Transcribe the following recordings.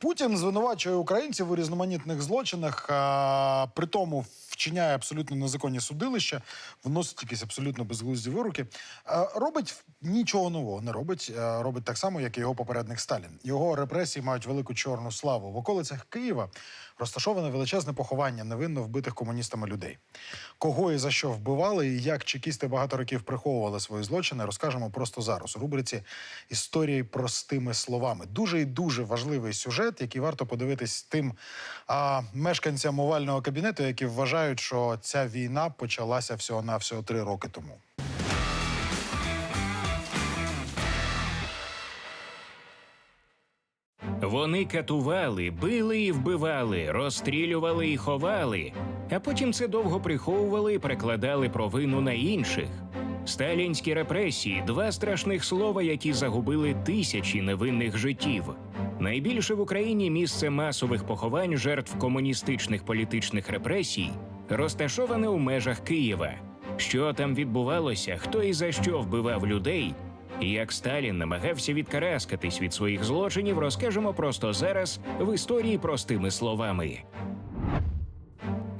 Путін звинувачує українців у різноманітних злочинах, а при тому вчиняє абсолютно незаконні судилища, вносить якісь абсолютно безглузді вироки. Робить нічого нового, не робить. робить так само, як і його попередник Сталін. Його репресії мають велику чорну славу. В околицях Києва розташоване величезне поховання невинно вбитих комуністами людей. Кого і за що вбивали, і як чекісти багато років приховували свої злочини, розкажемо просто зараз у рубриці Історії простими словами. Дуже і дуже важливий сюжет, який варто подивитись тим а, мешканцям овального кабінету, які вважають, що ця війна почалася всього навсього три роки тому. Вони катували, били і вбивали, розстрілювали і ховали, а потім це довго приховували і перекладали провину на інших. Сталінські репресії два страшних слова, які загубили тисячі невинних життів. Найбільше в Україні місце масових поховань жертв комуністичних політичних репресій розташоване у межах Києва. Що там відбувалося, хто і за що вбивав людей, і як Сталін намагався відкараскатись від своїх злочинів, розкажемо просто зараз в історії простими словами.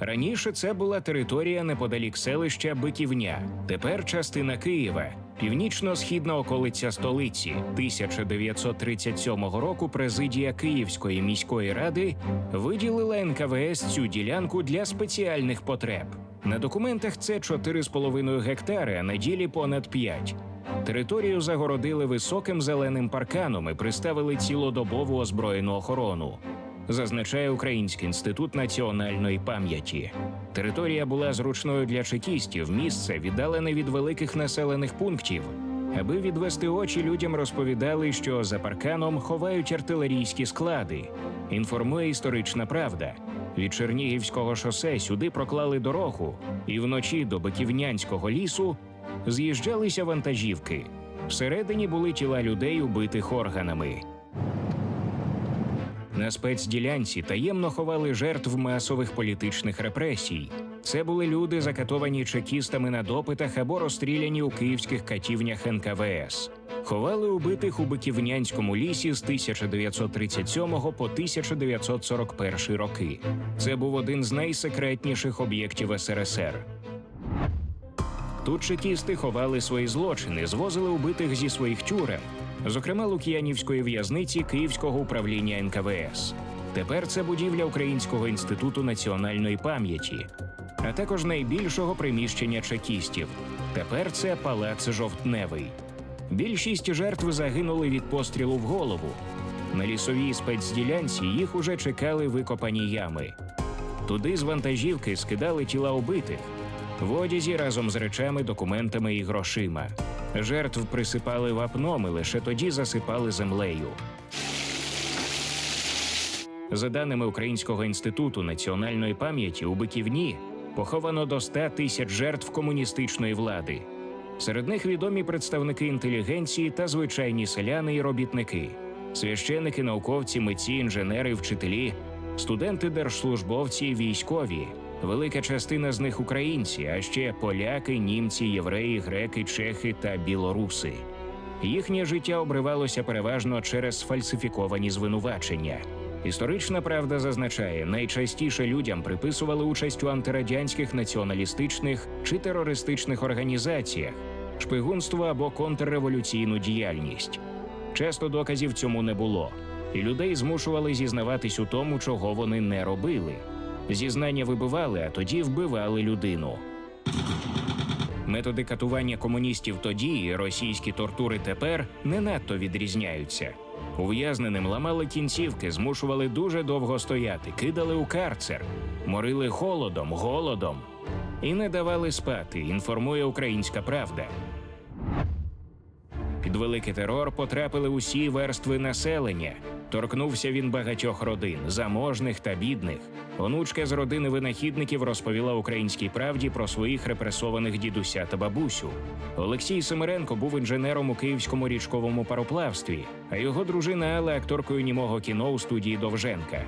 Раніше це була територія неподалік селища Биківня, тепер частина Києва, північно-східна околиця столиці. 1937 року президія Київської міської ради виділила НКВС цю ділянку для спеціальних потреб. На документах це 4,5 гектари, а на ділі понад 5. Територію загородили високим зеленим парканом і приставили цілодобову озброєну охорону. Зазначає Український інститут національної пам'яті. Територія була зручною для чекістів, місце віддалене від великих населених пунктів. Аби відвести очі, людям розповідали, що за парканом ховають артилерійські склади. Інформує історична правда. Від Чернігівського шосе сюди проклали дорогу, і вночі до Биківнянського лісу з'їжджалися вантажівки. Всередині були тіла людей, убитих органами. На спецділянці таємно ховали жертв масових політичних репресій. Це були люди, закатовані чекістами на допитах або розстріляні у київських катівнях НКВС. Ховали убитих у Биківнянському лісі з 1937 по 1941 роки. Це був один з найсекретніших об'єктів СРСР. Тут чекісти ховали свої злочини, звозили убитих зі своїх тюрем, зокрема Лук'янівської в'язниці Київського управління НКВС. Тепер це будівля Українського інституту національної пам'яті, а також найбільшого приміщення чекістів. Тепер це палац Жовтневий. Більшість жертв загинули від пострілу в голову. На лісовій спецділянці їх уже чекали викопані ями. Туди з вантажівки скидали тіла убитих в одязі разом з речами, документами і грошима. Жертв присипали вапном і лише тоді засипали землею. За даними Українського інституту національної пам'яті, у Биківні поховано до 100 тисяч жертв комуністичної влади. Серед них відомі представники інтелігенції та звичайні селяни і робітники, священики, науковці, митці, інженери, вчителі, студенти, держслужбовці, військові. Велика частина з них українці, а ще поляки, німці, євреї, греки, чехи та білоруси. Їхнє життя обривалося переважно через сфальсифіковані звинувачення. Історична правда зазначає, найчастіше людям приписували участь у антирадянських націоналістичних чи терористичних організаціях, шпигунство або контрреволюційну діяльність. Часто доказів цьому не було, і людей змушували зізнаватись у тому, чого вони не робили. Зізнання вибивали, а тоді вбивали людину. Методи катування комуністів тоді і російські тортури тепер не надто відрізняються. Ув'язненим ламали кінцівки, змушували дуже довго стояти, кидали у карцер, морили холодом, голодом і не давали спати. Інформує Українська Правда. Під великий терор потрапили усі верстви населення. Торкнувся він багатьох родин, заможних та бідних. Онучка з родини винахідників розповіла українській правді про своїх репресованих дідуся та бабусю. Олексій Семиренко був інженером у київському річковому пароплавстві, а його дружина Алла акторкою німого кіно у студії Довженка.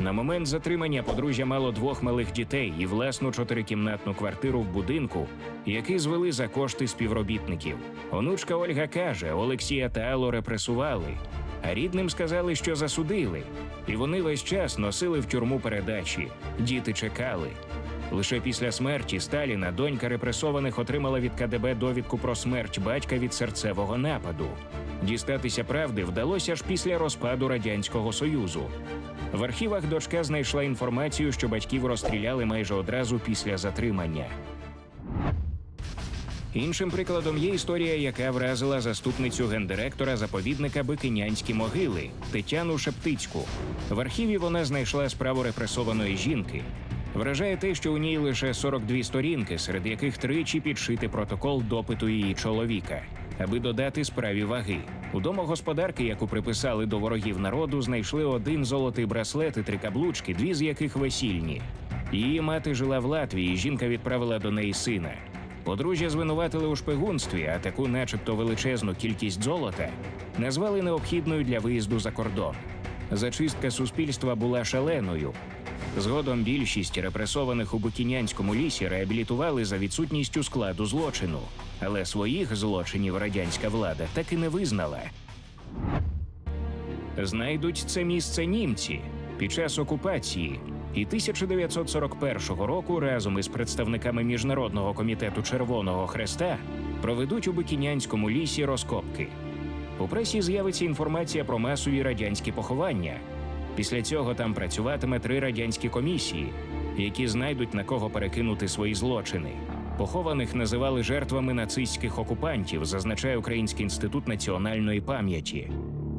На момент затримання подружжя мало двох малих дітей і власну чотирикімнатну квартиру в будинку, який звели за кошти співробітників. Онучка Ольга каже, Олексія та Аллу репресували. А рідним сказали, що засудили, і вони весь час носили в тюрму передачі. Діти чекали. Лише після смерті Сталіна донька репресованих отримала від КДБ довідку про смерть батька від серцевого нападу. Дістатися правди вдалося аж після розпаду радянського союзу. В архівах дочка знайшла інформацію, що батьків розстріляли майже одразу після затримання. Іншим прикладом є історія, яка вразила заступницю гендиректора заповідника Бикинянські могили Тетяну Шептицьку. В архіві вона знайшла справу репресованої жінки. Вражає те, що у ній лише 42 сторінки, серед яких тричі підшити протокол допиту її чоловіка, аби додати справі ваги. У домогосподарки, яку приписали до ворогів народу, знайшли один золотий браслет і три каблучки, дві з яких весільні. Її мати жила в Латвії, жінка відправила до неї сина. Подружжя звинуватили у шпигунстві, а таку, начебто, величезну кількість золота назвали необхідною для виїзду за кордон. Зачистка суспільства була шаленою. Згодом більшість репресованих у Букінянському лісі реабілітували за відсутністю складу злочину, але своїх злочинів радянська влада так і не визнала. Знайдуть це місце німці під час окупації. І 1941 року разом із представниками Міжнародного комітету Червоного Хреста проведуть у Бикінянському лісі розкопки. У пресі з'явиться інформація про масові радянські поховання. Після цього там працюватиме три радянські комісії, які знайдуть на кого перекинути свої злочини. Похованих називали жертвами нацистських окупантів, зазначає Український інститут національної пам'яті.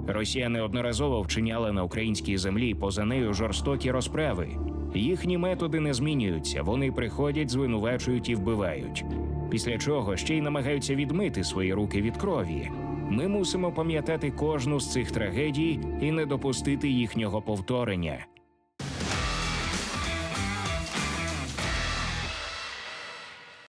Росія неодноразово вчиняла на українській землі поза нею жорстокі розправи. Їхні методи не змінюються, вони приходять, звинувачують і вбивають. Після чого ще й намагаються відмити свої руки від крові. Ми мусимо пам'ятати кожну з цих трагедій і не допустити їхнього повторення.